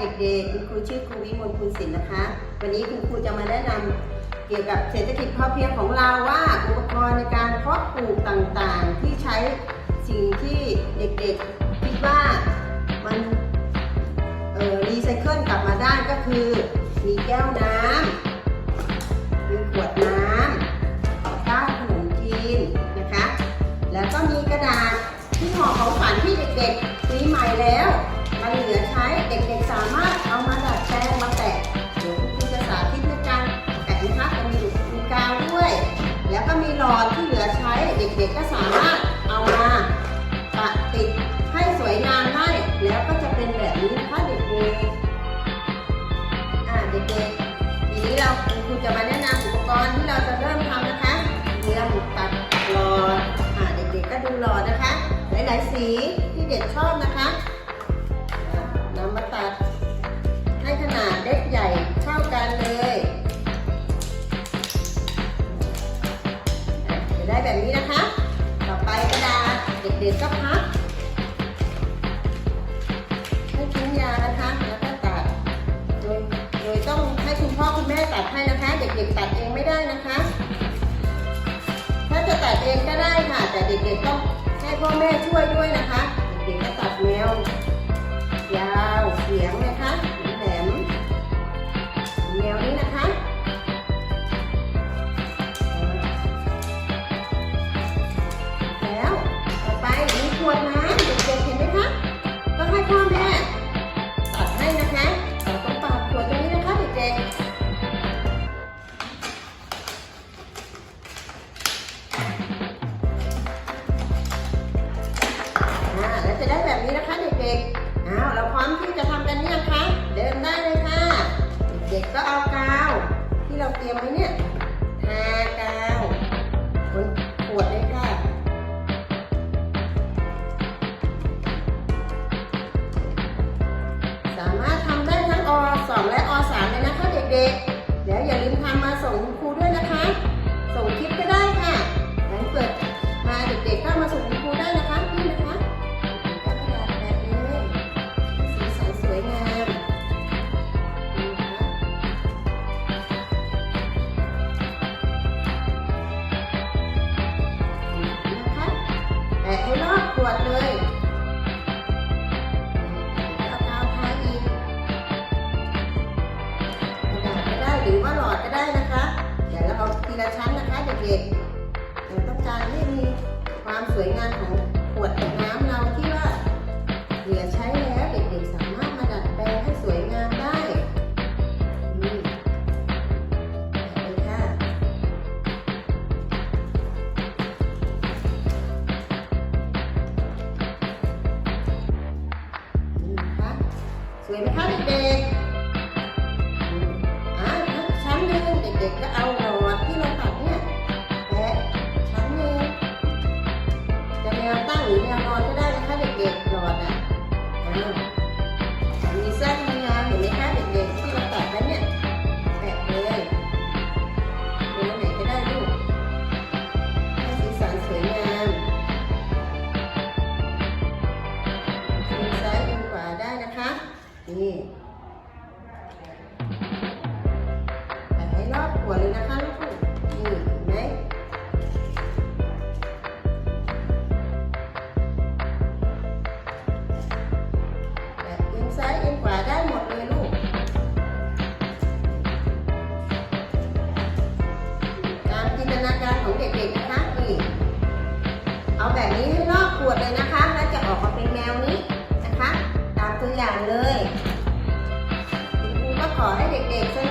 เด็กๆ คุณครูชื่อครูวิมลคุณศิลป์นะคะ วันนี้คุณครูจะมาแนะนำเกี่ยวกับเศรษฐกิจพอเพียงของเราว่าอุปกรณ์ในการเพาะปลูกต่างๆ ที่ใช้สิ่งที่เด็กๆคิดว่ามันรีไซเคิลกลับมาได้ก็คือ มีแก้วน้ำมีขวดน้ำก้าขนมจีนนะคะ แล้วก็มีกระดาษที่ห่อของขวัญที่เด็กๆ หลอดที่เหลือใช้เด็กๆก็สามารถเอามาปะติดให้สวยงามได้แล้วก็จะเป็นแบบนี้นะคะเด็กๆอ่าเด็กๆทีนี้เราคุณครูจะมาแนะนำอุปกรณ์ที่เราจะเริ่มทำนะคะเริ่มตัดหลอดอ่าเด็กๆก็ดูหลอดนะคะ หลายๆสีที่เด็กชอบนะคะอ่านำมาตัดให้ขนาดเล็กใหญ่เท่ากันเลย ได้แบบนี้นะคะ ต่อไปกระดาษเด็กๆก็พับให้ชิ้นยานะคะ แล้วก็ตัด โดย โดยต้องให้คุณพ่อคุณแม่ตัดให้นะคะ เด็กๆตัดเองไม่ได้นะคะ ถ้าจะตัดเองก็ได้ค่ะ แต่เด็กๆต้องให้พ่อแม่ช่วยด้วยนะคะ เด็กๆก็ตัดแนว เด็กๆอ้าวเราพร้อมที่จะทำกันเนี่ยงคะ เดินได้เลยค่ะ เด็กๆก็เอากาว ที่เราเตรียมไว้เนี่ยทากาวบนขวดเลย วดเลยเอากาวทายอีกกระดาษก็ได้หรือว่าหลอดก็ได้นะคะ เดี๋ยวเราเอาทีละชั้นนะคะเด็กๆเราต้องการให้มีความสวยงามของ สวยไหมคะเด็กๆอ่าชั้นหนึ่งเด็กๆก็เอา หัวเลยนะคะลูกนี่เห็นไหมเอียงซ้าเอียงขวได้หมดเลยลูกตามจินตนาการของเด็กๆนะคะนี่เอาแบบนี้ให้ลอกขวดเลยนะคะแล้วจะออกมาเป็นแมวนี้นะคะ ตามตัวอย่างเลยครูก็ขอให้เด็กๆ